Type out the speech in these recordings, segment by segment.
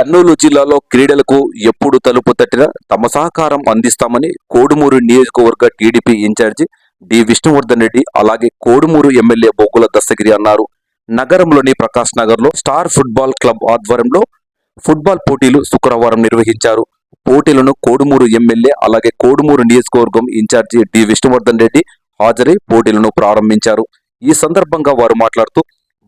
కర్నూలు జిల్లాలో క్రీడలకు ఎప్పుడు తలుపు తట్టినా తమ సహకారం అందిస్తామని కోడుమూరు నియోజకవర్గ TDP incharge D Vishnuvardhan Reddy అలాగే కోడుమూరు ఎమ్మెల్యే బొగ్గుల దస్తగిరి అన్నారు. నగరంలోని ప్రకాష్ నగర్లో స్టార్ ఫుట్బాల్ క్లబ్ ఆధ్వర్యంలో ఫుట్బాల్ పోటీలు శుక్రవారం నిర్వహించారు. పోటీలను కోడుమూరు ఎమ్మెల్యే అలాగే కోడుమూరు నియోజకవర్గం ఇన్ఛార్జి డి విష్ణువర్ధన్ రెడ్డి హాజరై పోటీలను ప్రారంభించారు. ఈ సందర్భంగా వారు మాట్లాడుతూ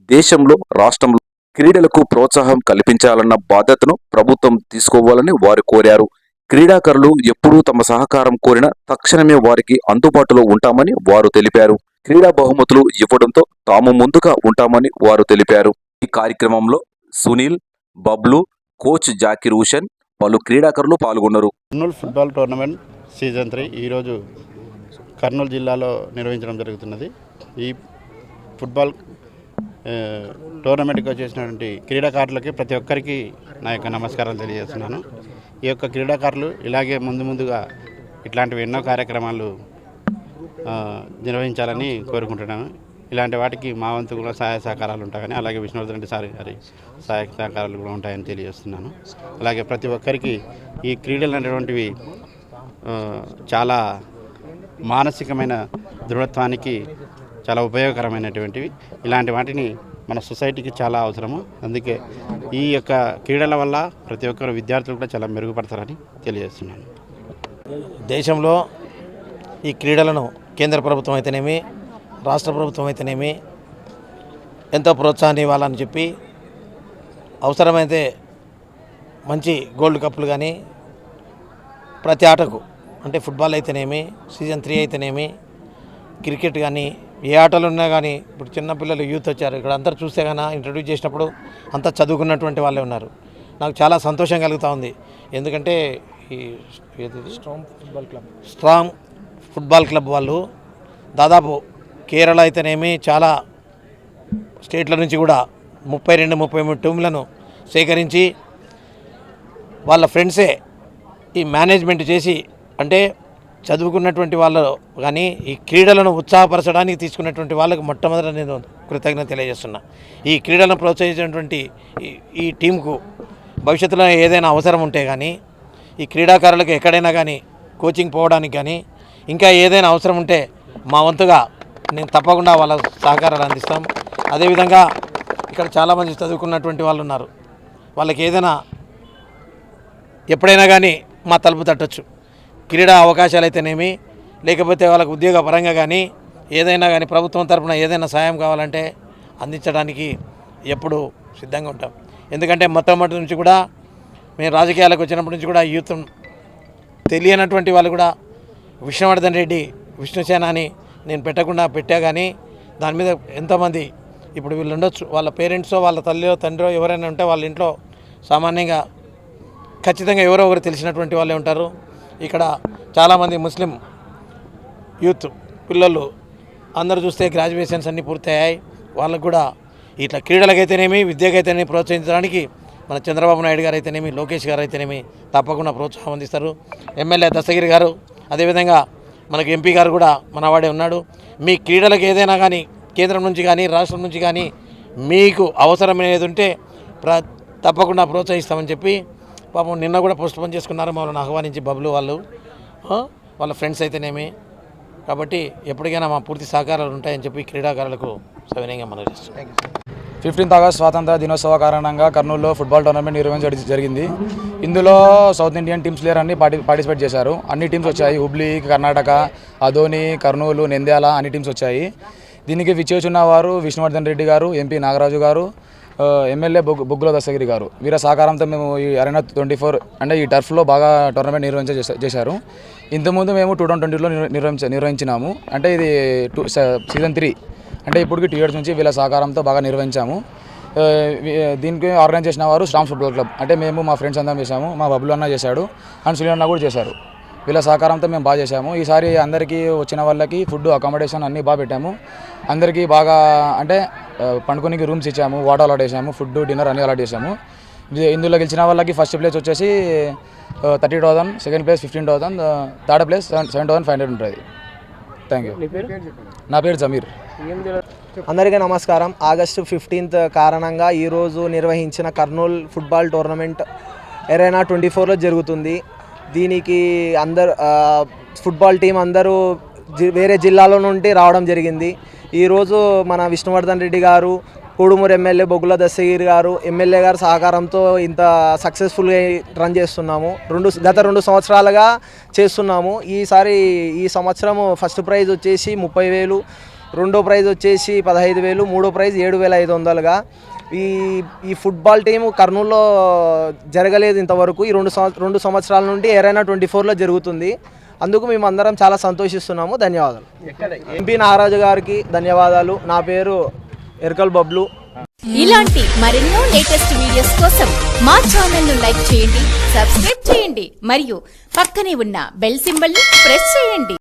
దేశంలో రాష్ట్రంలో క్రీడలకు ప్రోత్సాహం కల్పించాలన్న బాధ్యతను ప్రభుత్వం తీసుకోవాలని వారు కోరారు. క్రీడాకారులు ఎప్పుడూ తమ సహకారం కోరిన తక్షణమే వారికి అందుబాటులో ఉంటామని వారు తెలిపారు. క్రీడా బహుమతులు ఇవ్వడంతో తాము ముందుగా ఉంటామని వారు తెలిపారు. ఈ కార్యక్రమంలో సునీల్ బబ్లు కోచ్ జాకిర్ హుషన్ పలు క్రీడాకారులు పాల్గొన్నారు. Kurnool football tournament season three ఈరోజు కర్నూలు జిల్లాలో నిర్వహించడం జరుగుతున్నది. ఈ ఫుట్బాల్ టోర్నమెంట్కి వచ్చేసినటువంటి క్రీడాకారులకి ప్రతి ఒక్కరికి నా యొక్క నమస్కారాలు తెలియజేస్తున్నాను. ఈ యొక్క క్రీడాకారులు ఇలాగే ముందు ముందుగా ఇట్లాంటివి ఎన్నో కార్యక్రమాలు నిర్వహించాలని కోరుకుంటున్నాను. ఇలాంటి వాటికి మా వంతు కూడా సహాయ సహకారాలు ఉంటాయని అలాగే విష్ణువర్ధన్ రెడ్డి సార్ గారి సహాయ సహకారాలు కూడా ఉంటాయని తెలియజేస్తున్నాను. అలాగే ప్రతి ఒక్కరికి ఈ క్రీడలు అనేటువంటివి చాలా మానసికమైన దృఢత్వానికి చాలా ఉపయోగకరమైనటువంటివి. ఇలాంటి వాటిని మన సొసైటీకి చాలా అవసరము. అందుకే ఈ యొక్క క్రీడల వల్ల ప్రతి ఒక్కరు విద్యార్థులు కూడా చాలా మెరుగుపడతారని తెలియజేస్తున్నాను. దేశంలో ఈ క్రీడలను కేంద్ర ప్రభుత్వం అయితేనేమి రాష్ట్ర ప్రభుత్వం అయితేనేమి ఎంతో ప్రోత్సాహాన్ని ఇవ్వాలని చెప్పి అవసరమైతే మంచి గోల్డ్ కప్పులు కానీ ప్రతి ఆటకు అంటే ఫుట్బాల్ అయితేనేమి సీజన్ త్రీ అయితేనేమి క్రికెట్ కానీ ఏ ఆటలు ఉన్నా కానీ ఇప్పుడు చిన్నపిల్లలు యూత్ వచ్చారు. ఇక్కడ అందరు చూస్తే కానీ ఇంట్రడ్యూస్ చేసినప్పుడు అంతా చదువుకున్నటువంటి వాళ్ళే ఉన్నారు. నాకు చాలా సంతోషం కలుగుతూ ఉంది. ఎందుకంటే ఈ strong football club. Strong football club వాళ్ళు దాదాపు కేరళ అయితేనేమి చాలా స్టేట్ల నుంచి కూడా ముప్పై రెండు ముప్పై మూడు టీంలను సేకరించి వాళ్ళ ఫ్రెండ్సే ఈ మేనేజ్మెంట్ చేసి అంటే చదువుకున్నటువంటి వాళ్ళు కానీ ఈ క్రీడలను ఉత్సాహపరచడానికి తీసుకున్నటువంటి వాళ్ళకు మొట్టమొదట నేను కృతజ్ఞత తెలియజేస్తున్నా. ఈ క్రీడలను ప్రోత్సహించినటువంటి ఈ- ఈ టీంకు భవిష్యత్తులో ఏదైనా అవసరం ఉంటే కానీ ఈ క్రీడాకారులకు ఎక్కడైనా కానీ కోచింగ్ పోవడానికి కానీ ఇంకా ఏదైనా అవసరం ఉంటే మా వంతుగా నేను తప్పకుండా వాళ్ళ సహకారాలు అందిస్తాం. అదేవిధంగా ఇక్కడ చాలామంది చదువుకున్నటువంటి వాళ్ళు ఉన్నారు. వాళ్ళకి ఏదైనా ఎప్పుడైనా కానీ మా తలుపు తట్టచ్చు. క్రీడా అవకాశాలు అయితేనేమి లేకపోతే వాళ్ళకు ఉద్యోగ పరంగా కానీ ఏదైనా కానీ ప్రభుత్వం తరపున ఏదైనా సాయం కావాలంటే అందించడానికి ఎప్పుడు సిద్ధంగా ఉంటాం. ఎందుకంటే మొట్టమొదటి నుంచి కూడా మేము రాజకీయాలకు వచ్చినప్పటి నుంచి కూడా యూత్ తెలియనటువంటి వాళ్ళు కూడా విష్ణువర్ధన్ రెడ్డి విష్ణుసేన అని నేను పెట్టకుండా పెట్టా కానీ దాని మీద ఎంతోమంది ఇప్పుడు వీళ్ళు ఉండొచ్చు. వాళ్ళ పేరెంట్సో వాళ్ళ తల్లియో తండ్రో ఎవరైనా ఉంటే వాళ్ళ ఇంట్లో సామాన్యంగా ఖచ్చితంగా ఎవరో ఒకరు తెలిసినటువంటి వాళ్ళే ఉంటారు. ఇక్కడ చాలామంది ముస్లిం యూత్ పిల్లలు అందరూ చూస్తే గ్రాడ్యుయేషన్స్ అన్నీ పూర్తయ్యాయి. వాళ్ళకు కూడా ఇట్లా క్రీడలకైతేనేమి విద్యకైతేనేమి ప్రోత్సహించడానికి మన చంద్రబాబు నాయుడు గారు అయితేనేమి లోకేష్ గారు అయితేనేమి తప్పకుండా ప్రోత్సాహం అందిస్తారు. ఎమ్మెల్యే దస్తగిరి గారు అదేవిధంగా మనకు ఎంపీ గారు కూడా మనవాడే ఉన్నాడు. మీ క్రీడలకు ఏదైనా కానీ కేంద్రం నుంచి కానీ రాష్ట్రం నుంచి కానీ మీకు అవసరమైనది ఉంటే ప్ర తప్పకుండా ప్రోత్సహిస్తామని చెప్పి పాపం నిన్న కూడా పోస్ట్ పోన్ చేసుకున్నారు మమ్మల్ని ఆహ్వానించి బబ్లు వాళ్ళు. వాళ్ళ ఫ్రెండ్స్ అయితేనేమి. కాబట్టి ఎప్పటికైనా మా పూర్తి సహకారాలు ఉంటాయని చెప్పి క్రీడాకారులకు సవినయంగా మనం చేస్తున్నాం. ఫిఫ్టీన్త్ ఆగస్ట్ స్వాతంత్ర దినోత్సవ కారణంగా కర్నూలులో ఫుట్బాల్ టోర్నమెంట్ నిర్వహించడం జరిగింది. ఇందులో సౌత్ ఇండియన్ టీమ్స్ ప్లేయర్ అన్ని పార్టి పార్టిసిపేట్ చేశారు. అన్ని టీమ్స్ వచ్చాయి. హుబ్లీ కర్ణాటక అదోని కర్నూలు నంద్యాల అన్ని టీమ్స్ వచ్చాయి. దీనికి విచ్చేచున్న వారు విష్ణువర్ధన్ రెడ్డి గారు ఎంపీ నాగరాజు గారు ఎమ్మెల్యే బొగ్గు బొగ్గుల దశగిరి గారు. వీర సహకారంతో మేము ఈ అరెనా ట్వంటీ ఫోర్ అంటే ఈ టర్ఫ్లో బాగా టోర్నమెంట్ నిర్వహించ చేశారు. ఇంతకుముందు మేము టూ థౌసండ్ ట్వంటీలో నిర్వహించ నిర్వహించినాము. అంటే ఇది టూ సీజన్ త్రీ. అంటే ఇప్పటికి టూ ఇయర్స్ నుంచి వీళ్ళ సహకారంతో బాగా నిర్వహించాము. దీనికి ఆర్గనైజ్ చేసిన వారు స్టామ్ ఫుట్బాల్ క్లబ్. అంటే మేము మా ఫ్రెండ్స్ అందరం చేశాము. మా బబ్బులు అన్న చేశాడు. అండ్ సునీల్ అన్న కూడా చేశారు. వీళ్ళ సహకారంతో మేము బాగా చేశాము. ఈసారి అందరికీ వచ్చిన వాళ్ళకి ఫుడ్ అకామిడేషన్ అన్నీ బాగా పెట్టాము. అందరికీ బాగా అంటే పండుకోనికి రూమ్స్ ఇచ్చాము వాటర్ అలాట్ చేసాము ఫుడ్ డిన్నర్ అన్నీ అలాట్ చేసాము ఇది- ఇందులో గెలిచిన వాళ్ళకి ఫస్ట్ ప్లేస్ వచ్చేసి thirty thousand second place fifteen thousand third place seven thousand five hundred ఉంటుంది. థ్యాంక్ యూ నా పేరు? జమీర్. అందరికీ నమస్కారం. ఆగస్టు ఫిఫ్టీన్త్ కారణంగా ఈరోజు నిర్వహించిన కర్నూలు ఫుట్బాల్ టోర్నమెంట్ ఎరైనా ట్వంటీ ఫోర్లో జరుగుతుంది. దీనికి అందరు ఫుట్బాల్ టీం అందరూ వేరే జిల్లాలో నుండి రావడం జరిగింది. ఈరోజు మన విష్ణువర్ధన్ రెడ్డి గారు కోడుమూరు ఎమ్మెల్యే బొగ్గుల దశగిరి గారు ఎమ్మెల్యే గారు సహకారంతో ఇంత సక్సెస్ఫుల్గా రన్ చేస్తున్నాము. రెండు గత రెండు సంవత్సరాలుగా చేస్తున్నాము. ఈసారి ఈ సంవత్సరము ఫస్ట్ ప్రైజ్ వచ్చేసి ముప్పై వేలు రెండో ప్రైజ్ వచ్చేసి పదహైదు వేలు మూడో ప్రైజ్ ఏడు వేల ఐదు వందలుగా. ఈ ఈ ఫుట్బాల్ టీము కర్నూలులో జరగలేదు ఇంతవరకు. ఈ రెండు సంవత్సరం రెండు సంవత్సరాల నుండి ఏరైనా ట్వంటీ ఫోర్లో జరుగుతుంది. అందుకు మేము అందరం చాలా సంతోషిస్తున్నాము. ధన్యవాదాలు. ఎంపీ నాగరాజు గారికి ధన్యవాదాలు. నా పేరు ఎరకల్ బబ్లు. ఇలాంటి మరెన్నో లేటెస్ట్ వీడియోస్ కోసం మా ఛానల్ను లైక్ చేయండి సబ్స్క్రైబ్ చేయండి మరియు పక్కనే ఉన్న బెల్ సింబల్ని ప్రెస్ చేయండి.